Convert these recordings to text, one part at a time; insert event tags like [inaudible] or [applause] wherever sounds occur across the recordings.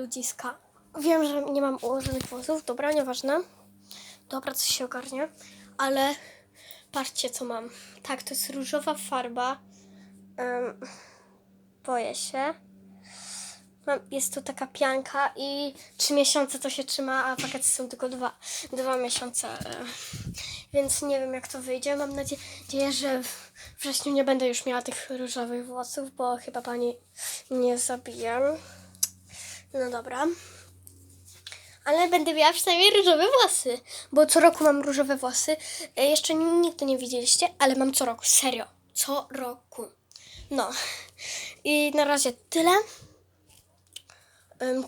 ludziska. Wiem, że nie mam ułożonych włosów, dobra, nieważne. Dobra, coś się ogarnie, ale patrzcie, co mam. Tak, to jest różowa farba. Em, boję się. Mam, jest tu taka pianka i trzy miesiące to się trzyma, a wakacje są tylko dwa, dwa miesiące. Więc nie wiem, jak to wyjdzie. Mam nadzieję, że w wrześniu nie będę już miała tych różowych włosów, bo chyba pani nie zabije. No dobra. Ale będę miała przynajmniej różowe włosy, bo co roku mam różowe włosy. E, Jeszcze nigdy nie widzieliście, ale mam co roku, serio. Co roku. No. I na razie tyle.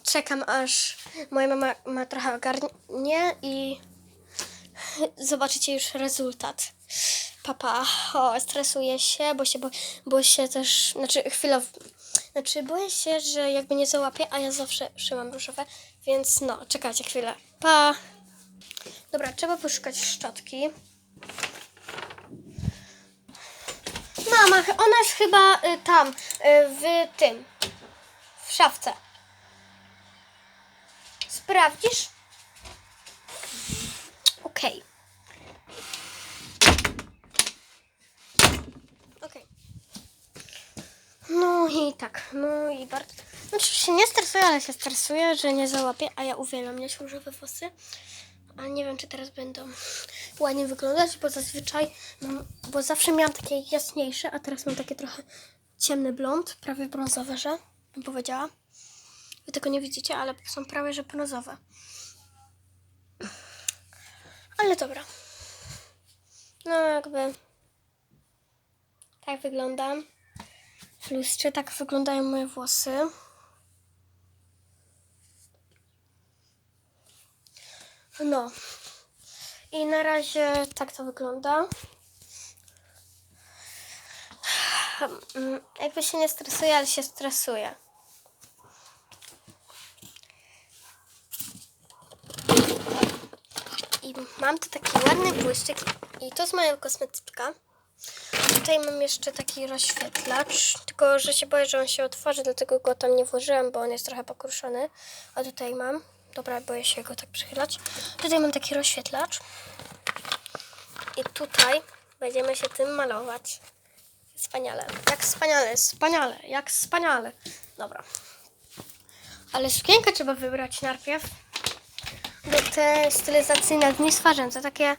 Czekam aż moja mama ma trochę ogarnie i zobaczycie już rezultat. Papa, o, stresuję się, bo się, bo, bo się też, znaczy chwilowo, znaczy boję się, że jakby nie załapię, a ja zawsze trzymam różowe, więc no, czekajcie chwilę. Pa! Dobra, trzeba poszukać szczotki. Mama, ona jest chyba y, tam, y, w tym, w szafce. Sprawdzisz? Okej. Okej. No i tak, no i bardzo. Znaczy się nie stresuję, ale się stresuję, że nie załapię, a ja uwielbiam mieć różowe włosy. A nie wiem, czy teraz będą ładnie wyglądać, bo zazwyczaj, mam, bo zawsze miałam takie jaśniejsze, a teraz mam takie trochę ciemny blond, prawie brązowe, że bym powiedziała. Wy tego nie widzicie, ale są prawie, że brązowe. Ale dobra. No jakby tak wyglądam. W lustrze tak wyglądają moje włosy. No. I na razie tak to wygląda. Jakby się nie stresuje, ale się stresuje. I mam tu taki ładny błyszczyk i to jest moja kosmetyczka. Tutaj mam jeszcze taki rozświetlacz, tylko że się boję, że on się otworzy, dlatego go tam nie włożyłam, bo on jest trochę pokruszony. A tutaj mam, dobra, boję się go tak przychylać. Tutaj mam taki rozświetlacz i tutaj będziemy się tym malować. Wspaniale, jak wspaniale, wspaniale, jak wspaniale. Dobra. Ale sukienkę trzeba wybrać najpierw do te stylizacyjne dni swarzędza, takie,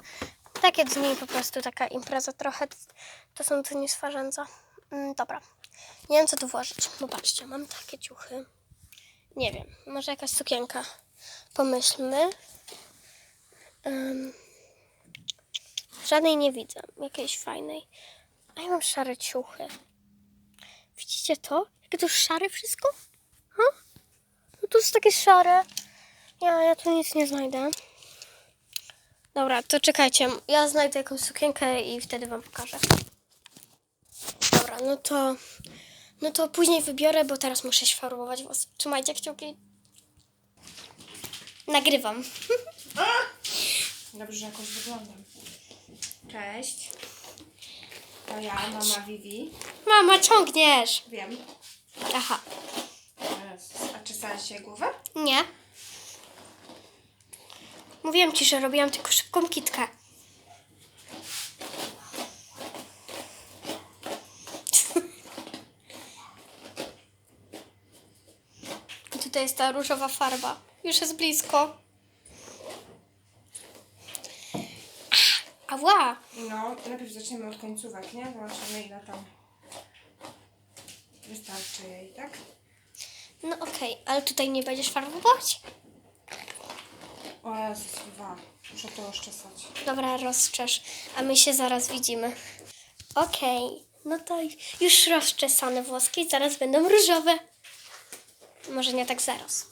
takie dni po prostu, taka impreza trochę, to są dni swarzędza. Mm, dobra, nie wiem co tu włożyć, bo patrzcie, mam takie ciuchy, nie wiem, może jakaś sukienka, pomyślmy. Ym, żadnej nie widzę, jakiejś fajnej, a ja mam szare ciuchy. Widzicie to? Jakie to szare wszystko? Ha? No to jest takie szare. Ja, ja tu nic nie znajdę. Dobra, to czekajcie. Ja znajdę jakąś sukienkę i wtedy wam pokażę. Dobra, no to... No to później wybiorę, bo teraz muszę się farbować włosy. Trzymajcie kciuki. Nagrywam. [laughs] Dobrze, że jakoś wyglądam. Cześć. To ja, mama Vivi. Mama, ciągniesz. Wiem. Aha. Jezus. A czesałeś się głowę? Nie. Mówiłem ci, że robiłam tylko szybką kitkę. I tutaj jest ta różowa farba. Już jest blisko. Ała! No, najpierw zaczniemy od końcówek, nie? Zobaczymy ile tam wystarczy jej, tak? No okej, ale tutaj nie będziesz farbować? O Jezus, dwa. Muszę to rozczesać. Dobra, rozczesz, a my się zaraz widzimy. Okej, no to już rozczesane włoski, zaraz będą różowe. Może nie tak zaraz.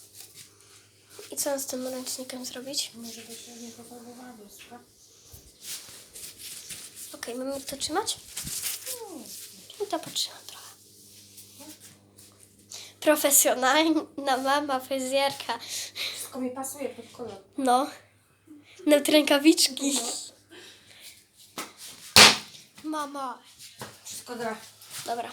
I co mam z tym ręcznikiem zrobić? Może by się nie powodowała bluzka. Okej, mamy to trzymać? No to potrzymam trochę. Profesjonalna mama fryzjerka wszystko mi pasuje pod kolor. No. Nawet rękawiczki. No. Mama. Wszystko gra. Dobra.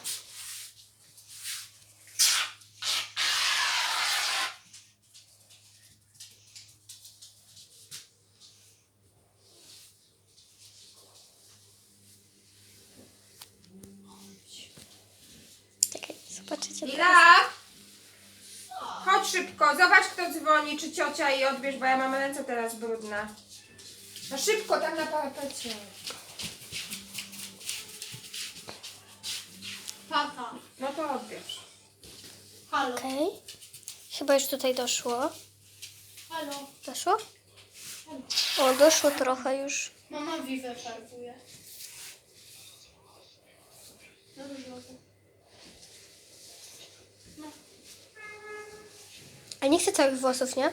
Zobaczycie szybko, zobacz kto dzwoni, czy ciocia i odbierz, bo ja mam ręce teraz brudne. No szybko, tam na parapecie. Tata. No to odbierz. Halo. Okej. Chyba już tutaj doszło. Halo. Doszło? O, doszło trochę już. Mama Vivę farbuje. Na różowo. No. A nie chcę całych włosów, nie?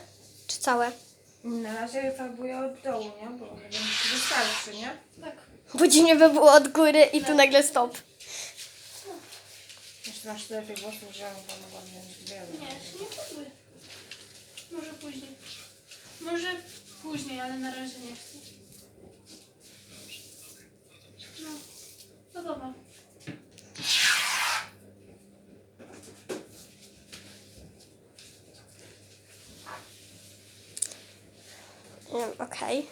Czy całe? Na razie farbuję od dołu, nie? Bo wystarczy, nie? Tak. Bo dziwnie by było od góry i tu nagle stop. Jeszcze masz tyle tych włosów, że ja to mogłam wziąć wiele. Nie, nie próbuję. Może później. Może później, ale na razie nie chcę. No. No dobra. Mm, Okej.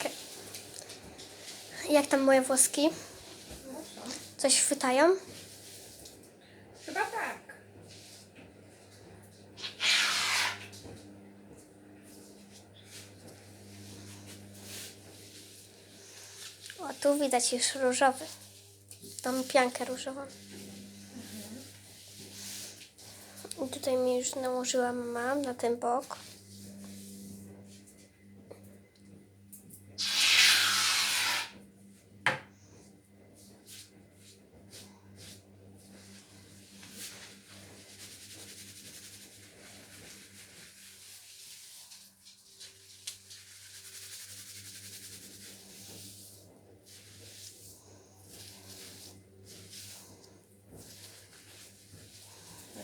Okej. Jak tam moje włoski? Co? Coś chwytają? Chyba tak. O, tu widać już różowy. Mam piankę różową. I tutaj mi już nałożyłam mam na ten bok.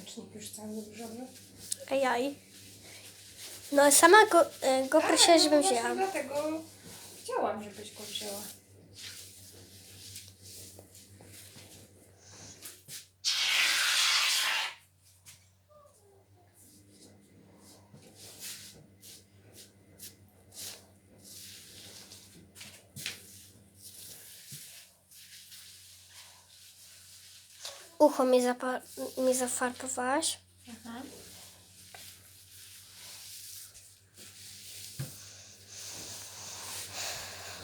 Ręcznik już cały różowy. Ajaj. No sama go, e, go prosiła, no żebym wzięła. dlatego chciałam, żebyś go wzięła. Ucho mi, mi zafarbowałaś.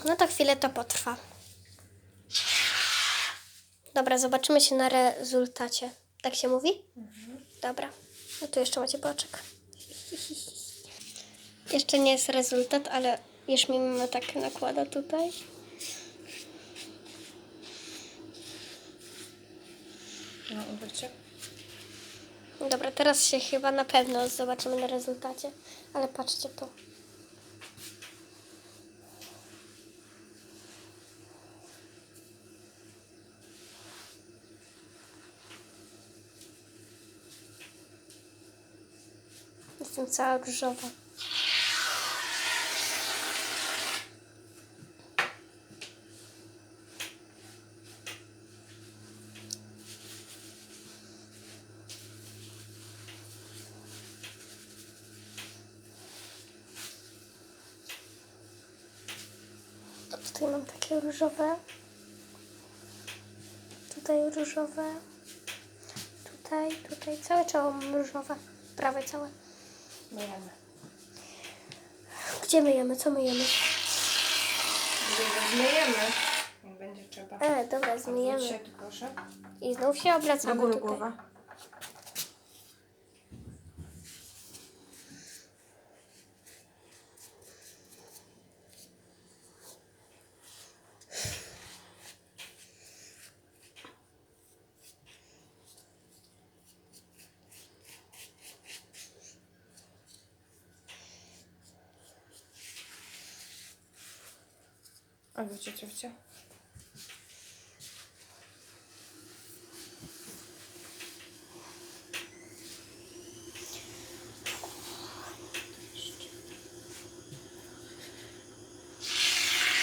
No to chwilę to potrwa. Dobra, zobaczymy się na rezultacie. Tak się mówi? Dobra. No tu jeszcze macie boczek. Jeszcze nie jest rezultat, ale już mi mama tak nakłada tutaj. No. Dobra, teraz się chyba na pewno zobaczymy na rezultacie. Ale patrzcie tu. Jestem cała różowa. Tutaj mam takie różowe. Tutaj różowe. Tutaj, tutaj. Całe czoło mam różowe. Prawe całe. Myjemy. Gdzie myjemy? Co myjemy? Zmyjemy. Jak będzie trzeba. E, dobra, Odwróć się proszę. I znów się obracamy Do góry tutaj. głowa. Albo cię ciocia.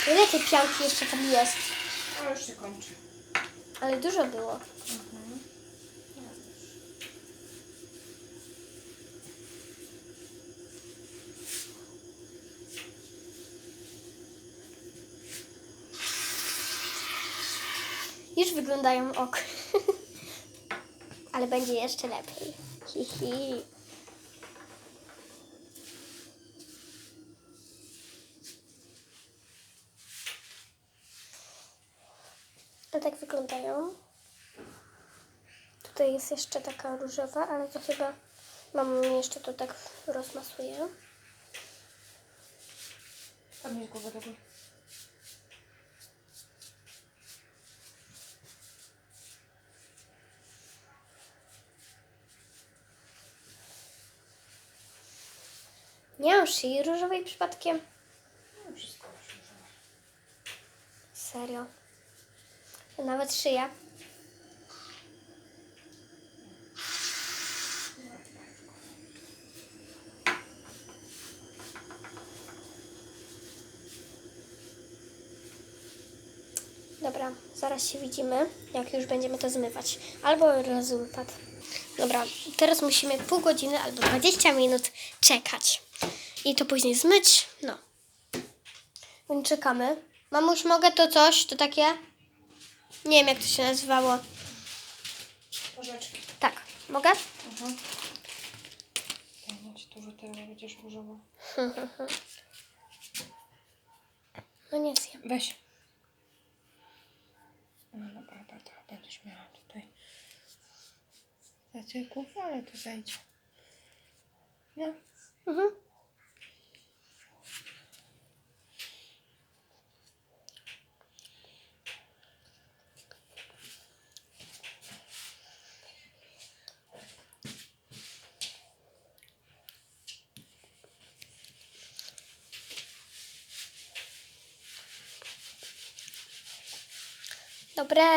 Ile tej pianki jeszcze tam jest? O, już się kończy. Ale dużo było. Już wyglądają ok. [laughs] Ale będzie jeszcze lepiej. Hi, hi. To tak wyglądają. Tutaj jest jeszcze taka różowa, ale to chyba mama mi jeszcze to tak rozmasuje. Podnieś głowę do góry. Nie mam szyi różowej przypadkiem. Serio. Nawet szyja. Dobra, zaraz się widzimy, jak już będziemy to zmywać. Albo rezultat. Dobra, teraz musimy pół godziny albo 20 minut czekać. I to później zmyć. No. Więc czekamy. Mamuś, mogę to coś? To takie? Nie wiem, jak to się nazywało. Porzeczki. Tak, mogę? Mhm. Ja ci dużo tego będziesz różowo. [laughs] No nie zjem. Weź. No dobra, bardzo będziesz miała tutaj zacyków, ale to zejdzie. No. Mhm. Só pra